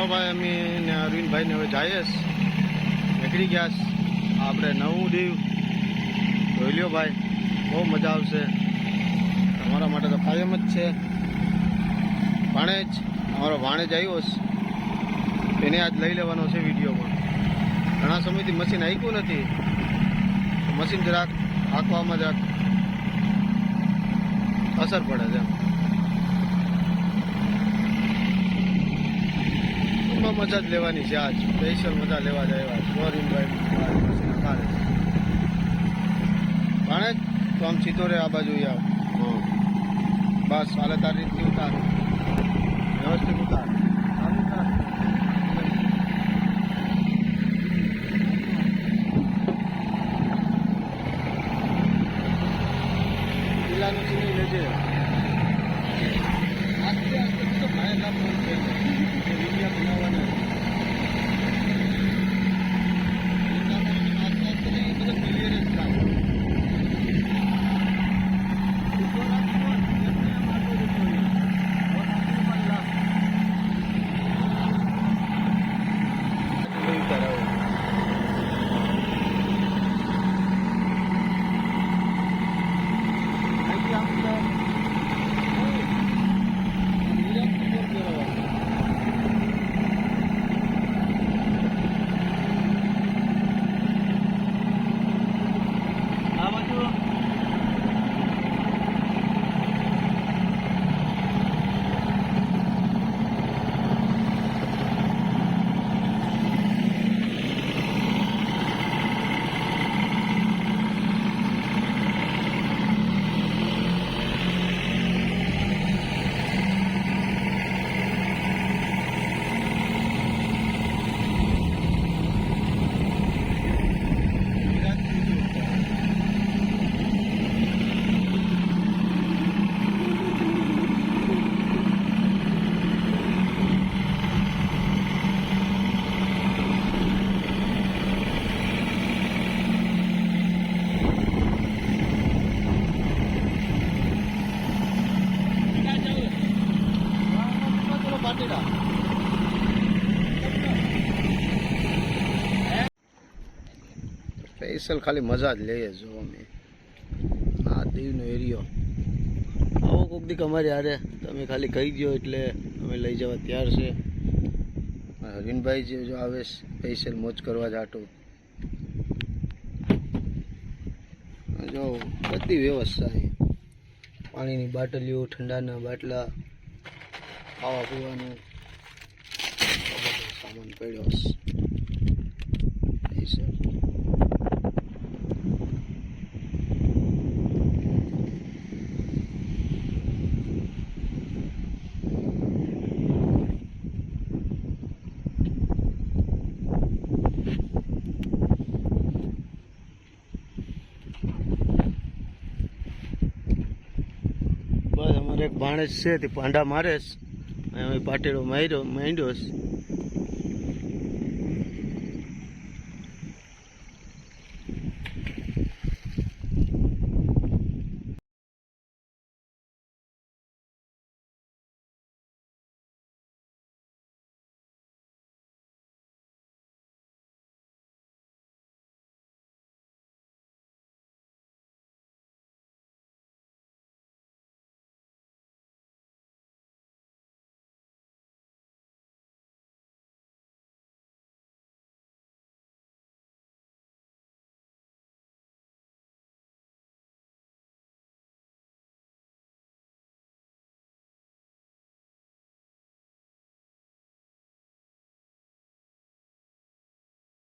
ચાલો ભાઈ અમે ને હવે જઈએ નીકળી ગયા આપણે નવું દીવ. જોઈ લ્યો ભાઈ, બહુ મજા આવશે. તમારા માટે તો કાયમ જ છે. ભાણેજ અમારો ભાણેજ આવ્યો છે. એને આજ લઈ લેવાનો છે વિડીયોમાં ઘણા સમયથી મશીન આવ્યું નથી. મશીન જરાક હાંકવામાં જરાક અસર પડે છે એમ. મજા જ લેવાની છે આજ. સ્પેશિયલ મજા લેવા જ આવ્યા ગોરીનભાઈ મશીન ભાણે તો આમ સીધો રે આ બાજુ આવ. બસ હાલે તારી રીતથી ઉતાર. વ્યવસ્થિત ઉતાર. સ્પેશિયલ ખાલી મજા જ લઈએ જો અમે. આ દીવનો એરિયો આવો કોક દીક અમારી હારે. તમે ખાલી કહી દો એટલે અમે લઈ જવા તૈયાર છે. હરવિનભાઈ જે જો આવે સ્પેશિયલ મોજ કરવા જાટો જો બધી વ્યવસ્થા અહીં પાણીની બાટલીઓ, ઠંડાના બાટલા ખાવા પીવાનું સામાન પડ્યો છે સ્પેશિયલ બસ અમારે એક ભાણેજ છે તે પાંડા મારે અહીં પાટેડો માર્યો માંડ્યો છે.